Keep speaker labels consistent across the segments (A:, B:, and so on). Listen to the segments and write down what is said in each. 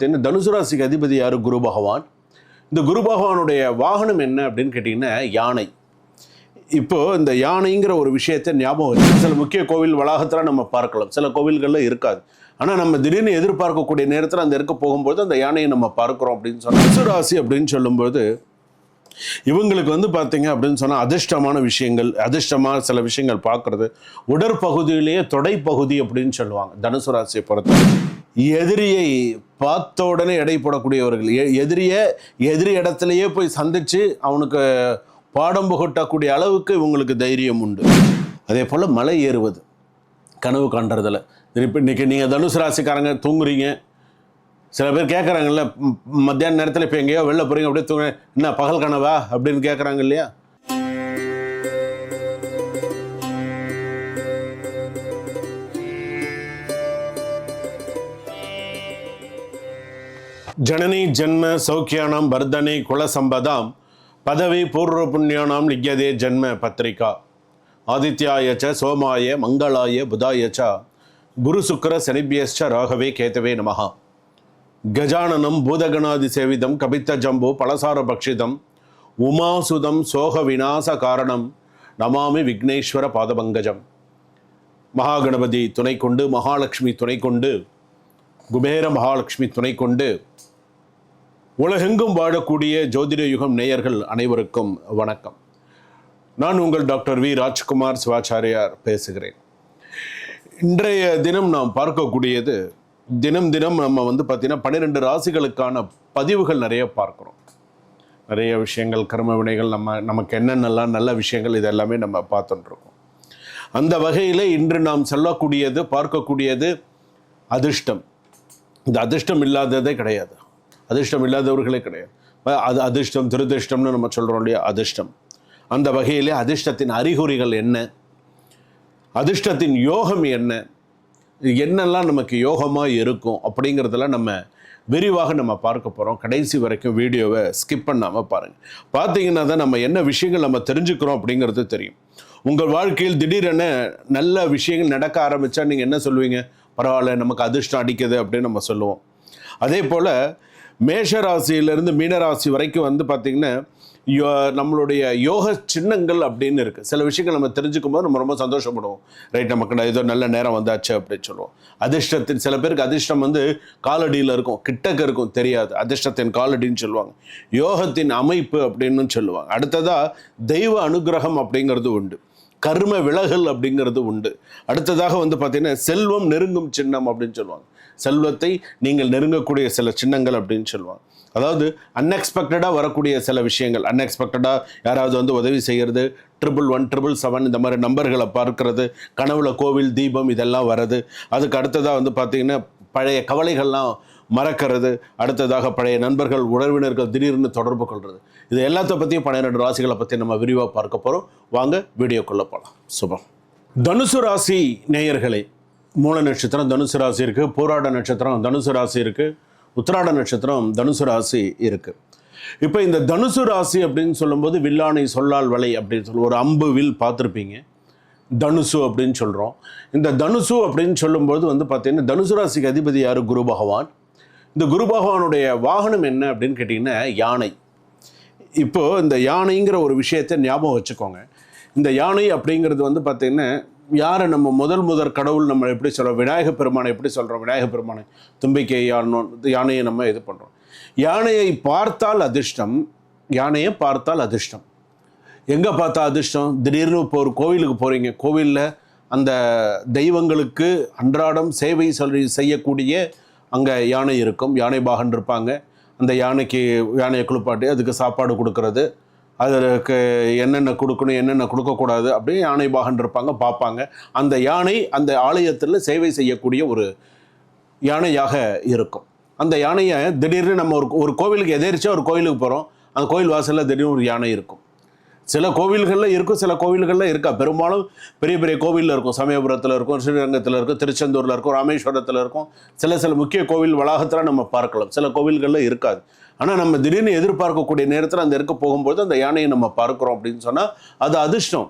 A: தென் தனுசு ராசிக்கு அதிபதி யார்? குரு பகவான். இந்த குரு பகவானுடைய வாகனம் என்ன அப்படின்னு கேட்டிங்கன்னா யானை. இப்போ இந்த யானைங்கிற ஒரு விஷயத்தை ஞாபகம் வச்சு சில முக்கிய கோவில் வளாகத்தில் நம்ம பார்க்கலாம். சில கோவில்களில் இருக்காது. ஆனால் நம்ம திடீர்னு எதிர்பார்க்கக்கூடிய நேரத்தில் அந்த இருக்க போகும்போது அந்த யானையை நம்ம பார்க்குறோம் அப்படின்னு சொன்னால் தனுசு ராசி அப்படின்னு சொல்லும்போது இவங்களுக்கு வந்து பார்த்தீங்க அப்படின்னு சொன்னால் அதிர்ஷ்டமான விஷயங்கள் அதிர்ஷ்டமான சில விஷயங்கள் பார்க்குறது உடற்பகுதியிலேயே தொடைப்பகுதி அப்படின்னு சொல்லுவாங்க தனுசு ராசியை பொறுத்தவரை. எதிரியை பார்த்த உடனே எடை போடக்கூடியவர்கள். எ- எதிரியை எதிரி இடத்துலையே போய் சந்தித்து அவனுக்கு பாடம் புகட்டக்கூடிய அளவுக்கு இவங்களுக்கு தைரியம் உண்டு. அதே போல் மலை ஏறுவது. கனவு காண்றதில். இப்போ இன்றைக்கி நீங்கள் தனுசு ராசிக்காரங்க தூங்குறீங்க. சில பேர் கேட்குறாங்கல்ல மத்தியான நேரத்தில் இப்போ எங்கேயோ வெளில போகிறீங்க அப்படியே தூங்க என்ன பகல் கனவா? அப்படின்னு கேட்குறாங்க இல்லையா? ஜனனி ஜென்ம சௌக்கியானாம் வர்தனை குலசம்பதாம் பதவி பூர்வ புண்ணியானாம் லிங்கதே ஜென்ம பத்திரிகா. ஆதித்யாய ச சோமாய மங்களாய புதாய ச குரு சுக்கர சனிபியஸ்ச ராகவே கேத்தவே நமகா கஜானனம் பூதகணாதி சேவிதம் கபித்த ஜம்பு பலசார பக்ஷிதம் உமாசுதம் சோக விநாச காரணம் நமாமி விக்னேஸ்வர பாதபங்கஜம். மகாகணபதி துணை கொண்டு மகாலட்சுமி துணை கொண்டு குபேர மகாலட்சுமி துணை கொண்டு உலகெங்கும் வாழக்கூடிய ஜோதிட யுகம் நேயர்கள் அனைவருக்கும் வணக்கம். நான் உங்கள் டாக்டர் வி. ராஜ்குமார் சிவாச்சாரியார் பேசுகிறேன். இன்றைய தினம் நாம் பார்க்கக்கூடியது தினம் தினம் நம்ம வந்து பார்த்தீங்கன்னா பன்னிரெண்டு ராசிகளுக்கான பதிவுகள் நிறைய பார்க்குறோம். நிறைய விஷயங்கள் கர்ம வினைகள் நம்ம நமக்கு என்னென்னலாம் நல்ல விஷயங்கள் இதெல்லாமே நம்ம பார்த்துட்டுருக்கோம் அந்த வகையில் இன்று நாம் சொல்லக்கூடியது பார்க்கக்கூடியது அதிர்ஷ்டம். இந்த அதிர்ஷ்டம் இல்லாததே கிடையாது. அதிர்ஷ்டம் இல்லாதவர்களே கிடையாது அது அதிர்ஷ்டம் துரதிர்ஷ்டம்னு நம்ம சொல்கிறோம் இல்லையா? அதிர்ஷ்டம். அந்த வகையிலே அதிர்ஷ்டத்தின் அறிகுறிகள் என்ன? அதிர்ஷ்டத்தின் யோகம் என்ன? என்னெல்லாம் நமக்கு யோகமாக இருக்கும் அப்படிங்கிறதெல்லாம் நம்ம விரிவாக நம்ம பார்க்க போகிறோம் கடைசி வரைக்கும் வீடியோவை ஸ்கிப் பண்ணாமல் பாருங்கள் பார்த்தீங்கன்னா தான் நம்ம என்ன விஷயங்கள் நம்ம தெரிஞ்சுக்கிறோம் அப்படிங்கிறது தெரியும். உங்கள் வாழ்க்கையில் திடீரென நல்ல விஷயங்கள் நடக்க ஆரம்பித்தா நீங்கள் என்ன சொல்லுவீங்க? பரவாயில்ல நமக்கு அதிர்ஷ்டம் அடிக்குது அப்படின்னு நம்ம சொல்லுவோம். அதே போல் மேஷ ராசியிலிருந்து மீனராசி வரைக்கும் வந்து பார்த்திங்கன்னா யோ நம்மளுடைய யோக சின்னங்கள் அப்படின்னு இருக்குது சில விஷயங்கள் நம்ம தெரிஞ்சுக்கும் போது நம்ம ரொம்ப சந்தோஷப்படுவோம். ரைட் நமக்கு ஏதோ நல்ல நேரம் வந்தாச்சு அப்படின்னு சொல்லுவோம். அதிர்ஷ்டத்தின் சில பேருக்கு அதிர்ஷ்டம் வந்து காலடியில் இருக்கும். கிட்டக்க இருக்கும் தெரியாது. அதிர்ஷ்டத்தின் காலடின்னு சொல்லுவாங்க. யோகத்தின் அமைப்பு அப்படின்னு சொல்லுவாங்க. அடுத்ததாக தெய்வ அனுகிரகம் அப்படிங்கிறது உண்டு. கர்ம விலகல் அப்படிங்கிறது உண்டு. அடுத்ததாக வந்து பார்த்திங்கன்னா செல்வம் நெருங்கும் சின்னம் அப்படின்னு சொல்லுவாங்க. செல்வத்தை நீங்கள் நெருங்கக்கூடிய சில சின்னங்கள் அப்படின்னு சொல்லுவாங்க. அதாவது அன்எக்ஸ்பெக்டடாக வரக்கூடிய சில விஷயங்கள். அன்எக்ஸ்பெக்டடாக யாராவது வந்து உதவி செய்கிறது ட்ரிபிள் ஒன் ட்ரிபிள் செவன் இந்த மாதிரி நம்பர்களை பார்க்கறது கனவுல கோவில் தீபம் இதெல்லாம் வர்றது. அதுக்கு அடுத்ததாக வந்து பார்த்திங்கன்னா பழைய கவலைகள்லாம் மறக்கிறது. அடுத்ததாக பழைய நண்பர்கள் உறவினர்கள் திடீர்னு தொடர்பு கொள்வது இது எல்லாத்த பற்றியும் பன்னிரெண்டு ராசிகளை பற்றி நம்ம விரிவாக பார்க்க போகிறோம் வாங்க வீடியோக்குள்ளே போகலாம் சுபம். தனுசு ராசி நேயர்களே மூல நட்சத்திரம் தனுசு ராசி இருக்குது போராட நட்சத்திரம் தனுசு ராசி இருக்குது உத்திராட நட்சத்திரம் தனுசு ராசி இருக்குது இப்போ இந்த தனுசு ராசி அப்படின்னு சொல்லும்போது வில்லானை சொல்லால் வலை அப்படின்னு சொல்லி ஒரு அம்பு வில் பார்த்துருப்பீங்க. தனுசு அப்படின்னு சொல்கிறோம் இந்த தனுசு அப்படின்னு சொல்லும்போது வந்து பார்த்தீங்கன்னா தனுசு ராசிக்கு அதிபதி யார்? குரு பகவான். இந்த குரு பகவானுடைய வாகனம் என்ன அப்படின்னு கேட்டிங்கன்னா யானை. இப்போ இந்த யானைங்கிற ஒரு விஷயத்தை ஞாபகம் வச்சுக்கோங்க. இந்த யானை அப்படிங்கிறது வந்து பார்த்திங்கன்னா யாரை நம்ம முதல் முதற் கடவுள் நம்ம எப்படி சொல்கிறோம் விநாயக பெருமானை எப்படி சொல்கிறோம் விநாயக பெருமானை தும்பிக்கை யானோ யானையை நம்ம இது பண்ணுறோம் யானையை பார்த்தால் அதிர்ஷ்டம் யானையை பார்த்தால் அதிர்ஷ்டம். எங்கே பார்த்தா அதிர்ஷ்டம்? திடீர்னு இப்போ ஒரு கோவிலுக்கு போகிறீங்க கோவிலில் அந்த தெய்வங்களுக்கு அன்றாடம் சேவை சொல்லி செய்யக்கூடிய அங்கே யானை இருக்கும். யானை பாகன் இருப்பாங்க. அந்த யானைக்கு யானையை குளிப்பாட்டி அதுக்கு சாப்பாடு கொடுக்கறது. அதற்கு என்னென்ன கொடுக்கணும் என்னென்ன கொடுக்கக்கூடாது அப்படியே யானை பாகன் இருப்பாங்க பார்ப்பாங்க. அந்த யானை அந்த ஆலயத்தில் சேவை செய்யக்கூடிய ஒரு யானையாக இருக்கும். அந்த யானையை திடீர்னு நம்ம ஒரு ஒரு கோவிலுக்கு எதிர்ச்சியாக ஒரு கோவிலுக்கு போகிறோம் அந்த கோவில் வாசலில் திடீர்னு ஒரு யானை இருக்கும். சில கோவில்களில் இருக்கும் சில கோவில்களில் இருக்கா? பெரும்பாலும் பெரிய பெரிய கோவிலில் இருக்கும். சமயபுரத்தில் இருக்கும் ஸ்ரீரங்கத்தில் இருக்கும் திருச்செந்தூரில் இருக்கும் ராமேஸ்வரத்தில் இருக்கும். சில சில முக்கிய கோவில் வளாகத்தில் நம்ம பார்க்கலாம். சில கோவில்களில் இருக்காது. ஆனால் நம்ம திடீர்னு எதிர்பார்க்கக்கூடிய நேரத்தில் அந்த இருக்க போகும்போது அந்த யானையை நம்ம பார்க்குறோம் அப்படின்னு சொன்னால் அது அதிர்ஷ்டம்.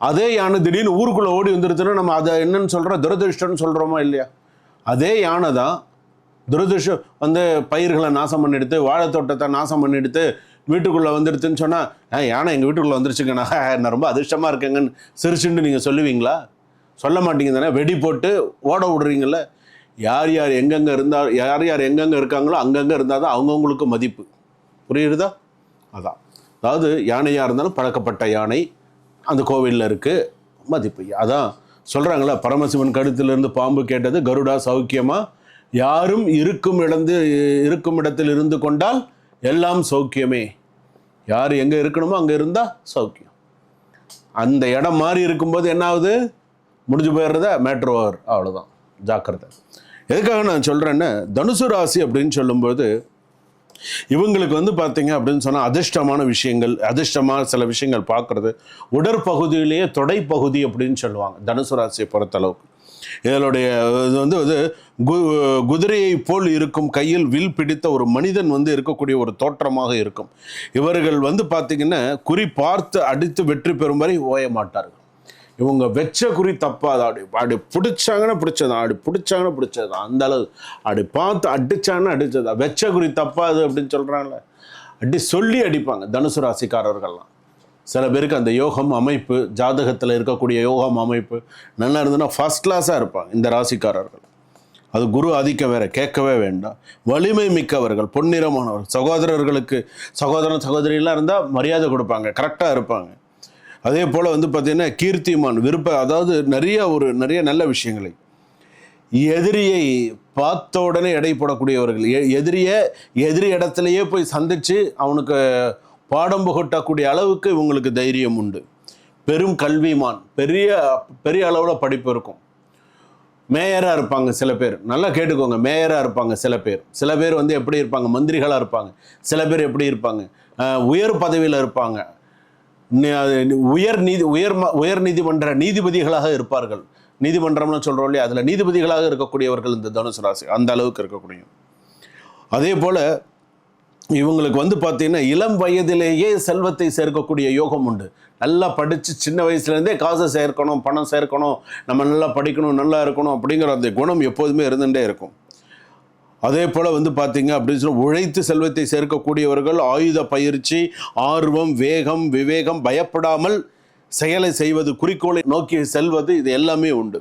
A: அதே யானை திடீர்னு ஊருக்குள்ளே ஓடி வந்துருச்சுன்னா நம்ம அதை என்னன்னு சொல்கிறோம் துரதிருஷ்டம்னு சொல்கிறோமா இல்லையா? அதே யானை தான் துரதிருஷ்டம் வந்து பயிர்களை நாசம் பண்ணிடுத்து வாழைத்தோட்டத்தை நாசம் பண்ணிடுத்து வீட்டுக்குள்ளே வந்துடுதுன்னு சொன்னால் யானை எங்கள் வீட்டுக்குள்ளே வந்துருச்சுங்கண்ணா நான் ரொம்ப அதிர்ஷ்டமாக இருக்கேங்கன்னு சிரிச்சுன்னு நீங்கள் சொல்லுவீங்களா? சொல்ல மாட்டீங்க தானே? வெடி போட்டு ஓட விடுறீங்களே யார் யார் எங்கெங்கே இருந்தால் யார் யார் எங்கெங்கே இருக்காங்களோ அங்கங்கே இருந்தால் தான் அவங்கவுங்களுக்கு மதிப்பு. புரியுறதா? அதான். அதாவது யானையாக இருந்தாலும் பழக்கப்பட்ட யானை அந்த கோவிலில் இருக்குது மதிப்பு. அதான் சொல்கிறாங்களே பரமசிவன் கழுத்திலிருந்து பாம்பு கேட்டது கருடா சௌக்கியமாக யாரும் இருக்கும் இடந்து இருக்கும் இடத்தில் இருந்து கொண்டால் எல்லாம் சௌக்கியமே. யார் எங்கே இருக்கணுமோ அங்கே இருந்தால் சௌக்கியம். அந்த இடம் மாறி இருக்கும்போது என்ன ஆகுது முடிஞ்சு போயிடுறத? Matter over. அவ்வளோதான் ஜாக்கிரதை. எதுக்காக நான் சொல்கிறேன்னா தனுசு ராசி அப்படின்னு சொல்லும்போது இவங்களுக்கு வந்து பார்த்தீங்க அப்படின்னு சொன்னால் அதிர்ஷ்டமான விஷயங்கள் அதிர்ஷ்டமான சில விஷயங்கள் பார்க்குறது உடற்பகுதியிலேயே தொடைப்பகுதி அப்படின்னு சொல்லுவாங்க தனுசு ராசியை பொறுத்தளவுக்கு. இதனுடைய இது வந்து இது கு குதிரையை போல் இருக்கும் கையில் வில் பிடித்த ஒரு மனிதன் வந்து இருக்கக்கூடிய ஒரு தோற்றமாக இருக்கும். இவர்கள் வந்து பார்த்திங்கன்னா குறி பார்த்து அடித்து வெற்றி பெறும் வரை ஓய மாட்டார்கள். இவங்க வெச்ச குறி தப்பாது. அப்படி அப்படி பிடிச்சாங்கன்னா பிடிச்சது அப்படி பிடிச்சாங்கன்னா பிடிச்சது. அந்த அளவு. அப்படி பார்த்து அடிச்சாங்கன்னா அடிச்சது. வெச்ச குறி தப்பாது அப்படின்னு சொல்கிறாங்கள அடி சொல்லி அடிப்பாங்க தனுசு ராசிக்காரர்கள்லாம். சில பேருக்கு அந்த யோகம் அமைப்பு ஜாதகத்தில் இருக்கக்கூடிய யோகம் அமைப்பு நல்லா இருந்ததுன்னா ஃபஸ்ட் கிளாஸாக இருப்பாங்க இந்த ராசிக்காரர்கள். அது குரு ஆதிக்கம் வேற கேட்கவே வேண்டாம். வலிமை மிக்கவர்கள் பொன்னிறமானவர்கள் சகோதரர்களுக்கு சகோதரன் சகோதரியெல்லாம் இருந்தால் மரியாதை கொடுப்பாங்க கரெக்டாக இருப்பாங்க. அதே போல் வந்து பார்த்திங்கன்னா கீர்த்திமான் விருப்ப அதாவது நிறைய ஒரு நிறைய நல்ல விஷயங்களை. எதிரியை பார்த்த உடனே எடை போடக்கூடியவர்கள். எ- எதிரியை எதிரி இடத்துலையே போய் சந்தித்து அவனுக்கு பாடம் புகட்டக்கூடிய அளவுக்கு இவங்களுக்கு தைரியம் உண்டு. பெரும் கல்விமான் பெரிய பெரிய அளவில் படிப்பு இருக்கும். மேயராக இருப்பாங்க சில பேர். நல்லா கேட்டுக்கோங்க மேயராக இருப்பாங்க சில பேர். சில பேர் வந்து எப்படி இருப்பாங்க? மந்திரிகளாக இருப்பாங்க. சில பேர் எப்படி இருப்பாங்க? உயர் பதவியில் இருப்பாங்க. உயர் நீதி உயர் ம- உயர் நீதிமன்ற நீதிபதிகளாக இருப்பார்கள். நீதிமன்றம்னு சொல்கிறோம் இல்லையா? அதில் நீதிபதிகளாக இருக்கக்கூடியவர்கள் இந்த தனுசு ராசி அந்த அளவுக்கு இருக்கக்கூடிய. அதே போல் இவங்களுக்கு வந்து பார்த்தீங்கன்னா இளம் வயதிலேயே செல்வத்தை சேர்க்கக்கூடிய யோகம் உண்டு. நல்லா படித்து சின்ன வயசுலேருந்தே காசை சேர்க்கணும் பணம் சேர்க்கணும் நம்ம நல்லா படிக்கணும் நல்லா இருக்கணும் அப்படிங்கிற அந்த குணம் எப்போதுமே இருந்துகிட்டே இருக்கும். அதே போல் வந்து பார்த்தீங்க அப்படின்னு சொல்லி உழைத்து செல்வத்தை சேர்க்கக்கூடியவர்கள் ஆயுத பயிற்சி ஆர்வம் வேகம் விவேகம் பயப்படாமல் செயலை செய்வது குறிக்கோளை நோக்கி செல்வது இது எல்லாமே உண்டு.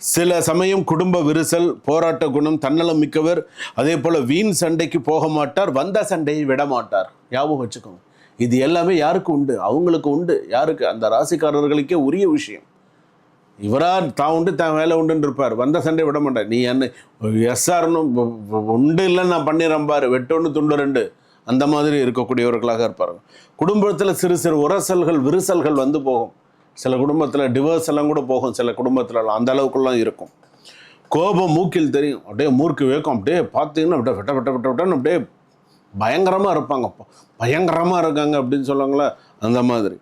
A: சில சமயம் குடும்ப விரிசல் போராட்ட குணம் தன்னலம் மிக்கவர் அதே போல் வீண் சண்டைக்கு போக மாட்டார் வந்த சண்டையை விட மாட்டார். ஞாபகம் வச்சுக்கோங்க. இது எல்லாமே யாருக்கு உண்டு? அவங்களுக்கு உண்டு. யாருக்கு? அந்த ராசிக்காரர்களுக்கே உரிய விஷயம். இவராக தான் உண்டு தான் வேலை உண்டுன்னு இருப்பார் வந்த சண்டை விட மாட்டார். நீ என்ன எஸ்ஆர்னு உண்டு இல்லைன்னு நான் பண்ணிடுறேன் பாரு. வெட்டொன்று துண்டு ரெண்டு. அந்த மாதிரி இருக்கக்கூடியவர்களாக இருப்பார்கள். குடும்பத்தில் சிறு சிறு உரசல்கள் விரிசல்கள் வந்து போகும். சில குடும்பத்தில் டிவோர்ஸ் எல்லாம் கூட போகும். சில குடும்பத்துலலாம் அந்த அளவுக்குலாம் இருக்கும். கோபம் மூக்கில் தெரியும். அப்படியே மூர்க்கு வேக்கும். அப்படியே பார்த்தீங்கன்னா அப்படியே விட்ட விட்ட விட்ட விட்டன்னு அப்படியே பயங்கரமாக இருப்பாங்க. பயங்கரமாக இருக்காங்க அப்படின்னு சொல்லுவாங்களே அந்த மாதிரி.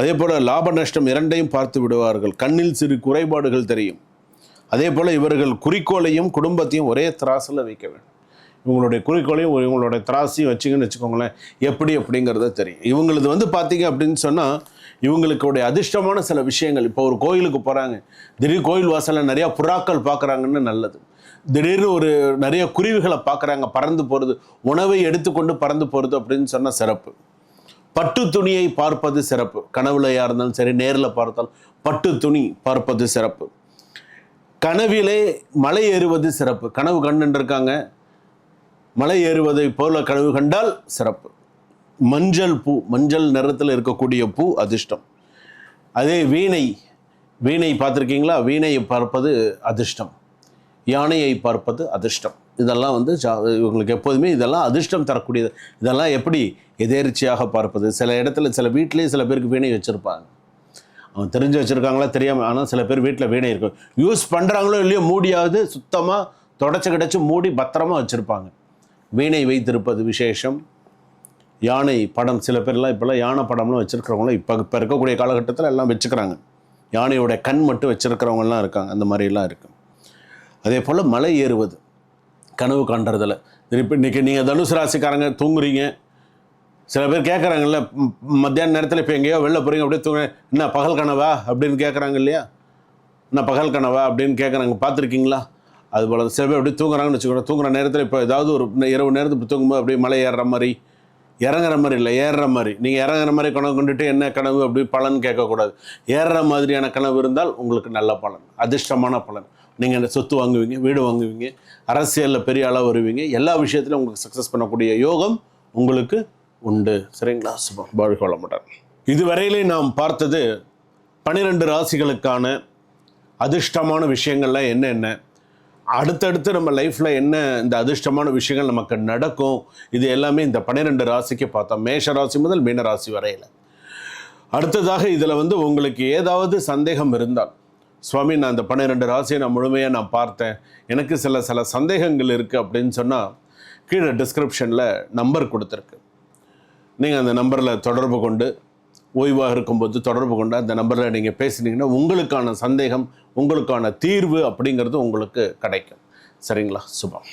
A: அதே போல் லாப நஷ்டம் இரண்டையும் பார்த்து விடுவார்கள். கண்ணில் சிறு குறைபாடுகள் தெரியும். அதே போல் இவர்கள் குறிக்கோளையும் குடும்பத்தையும் ஒரே திராசில் வைக்க வேண்டும். இவங்களுடைய குறிக்கோளையும் இவங்களுடைய திராசையும் வச்சுங்கன்னு வச்சுக்கோங்களேன் எப்படி அப்படிங்கிறத தெரியும். இவங்களது வந்து பார்த்தீங்க அப்படின்னு சொன்னால் இவங்களுக்குடைய அதிர்ஷ்டமான சில விஷயங்கள். இப்போ ஒரு கோயிலுக்கு போகிறாங்க திடீர் கோயில் வாசலில் நிறையா புறாக்கள் பார்க்குறாங்கன்னு நல்லது. திடீர்னு ஒரு நிறைய குருவிகளை பார்க்குறாங்க பறந்து போகிறது உணவை எடுத்துக்கொண்டு பறந்து போகிறது அப்படின்னு சொன்னால் சிறப்பு. பட்டு துணியை பார்ப்பது சிறப்பு. கனவுலையா இருந்தாலும் சரி நேரில் பார்த்தால் பட்டு துணி பார்ப்பது சிறப்பு. கனவிலே மலை ஏறுவது சிறப்பு. கனவு கண்டுருக்காங்க மலை ஏறுவதை போல கனவு கண்டால் சிறப்பு. மஞ்சள் பூ மஞ்சள் நிறத்தில் இருக்கக்கூடிய பூ அதிர்ஷ்டம். அதே வீணை வீணை பார்த்துருக்கீங்களா? வீணையை பார்ப்பது அதிர்ஷ்டம். யானையை பார்ப்பது அதிர்ஷ்டம். இதெல்லாம் வந்து இவங்களுக்கு எப்போதுமே இதெல்லாம் அதிர்ஷ்டம் தரக்கூடியது. இதெல்லாம் எப்படி எதேர்ச்சியாக பார்ப்பது? சில இடத்துல சில வீட்லேயே சில பேருக்கு வீணை வச்சுருப்பாங்க. அவன் தெரிஞ்சு வச்சுருக்காங்களா தெரியாமல் ஆனால் சில பேர் வீட்டில் வீணை இருக்கும் யூஸ் பண்ணுறாங்களோ இல்லையோ மூடியாவது சுத்தமாக தொடச்சி கிடச்சி மூடி பத்திரமாக வச்சுருப்பாங்க. வீணை வைத்திருப்பது விசேஷம். யானை படம் சில பேர்லாம் இப்போல்லாம் யானை படம்லாம் வச்சுருக்கிறவங்களாம் இப்போ இப்போ இருக்கக்கூடிய காலகட்டத்தில் எல்லாம் வச்சுக்கிறாங்க. யானையோட கண் மட்டும் வச்சுருக்கிறவங்கலாம் இருக்காங்க. அந்த மாதிரிலாம் இருக்குது அதே போல் மலை ஏறுவது. கனவு காண்றதில் இப்போ இன்றைக்கி நீங்கள் தனுசு ராசிக்காரங்க தூங்குறீங்க. சில பேர் கேட்குறாங்கல்ல மத்தியான நேரத்தில் இப்போ எங்கேயோ வெளில போகிறீங்க அப்படியே தூங்க என்ன பகல் கனவா? அப்படின்னு கேட்குறாங்க இல்லையா? என்ன பகல் கனவா? அப்படின்னு கேட்குறாங்க பார்த்துருக்கீங்களா? அதுபோல் சில பேர் அப்படி தூங்குறாங்கன்னு வச்சுக்கோங்க. தூங்குற நேரத்தில் இப்போ ஏதாவது ஒரு இரவு நேரத்தில் இப்போ தூங்கும்போது அப்படியே மலை ஏறுற மாதிரி இறங்குற மாதிரி இல்லை ஏறுற மாதிரி. நீங்கள் இறங்குற மாதிரி கனவு கொண்டுட்டு என்ன கனவு அப்படி பலன் கேட்கக்கூடாது. ஏறுற மாதிரியான கனவு இருந்தால் உங்களுக்கு நல்ல பலன் அதிர்ஷ்டமான பலன். நீங்கள் இந்த சொத்து வாங்குவீங்க வீடு வாங்குவீங்க அரசியலில் பெரிய அளவு வருவீங்க எல்லா விஷயத்திலும் உங்களுக்கு சக்ஸஸ் பண்ணக்கூடிய யோகம் உங்களுக்கு உண்டு. சரிங்களா? சுபம். வாழ்க வளமுடன். இதுவரையிலே நாம் பார்த்தது பன்னிரெண்டு ராசிகளுக்கான அதிர்ஷ்டமான விஷயங்கள்லாம் என்னென்ன அடுத்தடுத்து நம்ம லைஃப்பில் என்ன இந்த அதிர்ஷ்டமான விஷயங்கள் நமக்கு நடக்கும்? இது எல்லாமே இந்த பன்னிரெண்டு ராசிக்கு பார்த்தோம். மேஷ ராசி முதல் மீன ராசி வரையில். அடுத்ததாக இதில் வந்து உங்களுக்கு ஏதாவது சந்தேகம் இருந்தால் சுவாமி நான் இந்த பன்னிரெண்டு ராசியை நான் முழுமையாக நான் பார்த்தேன். எனக்கு சில சில சந்தேகங்கள் இருக்குது அப்படின்னு சொன்னால் கீழே டிஸ்கிரிப்ஷனில் நம்பர் கொடுத்துருக்கு. நீங்கள் அந்த நம்பரில் தொடர்பு கொண்டு ஓய்வாக இருக்கும்போது தொடர்பு கொண்டு அந்த நம்பரில் நீங்கள் பேசினீங்கன்னா உங்களுக்கான சந்தேகம் உங்களுக்கான தீர்வு அப்படிங்கிறது உங்களுக்கு கிடைக்கும். சரிங்களா? சுபம்.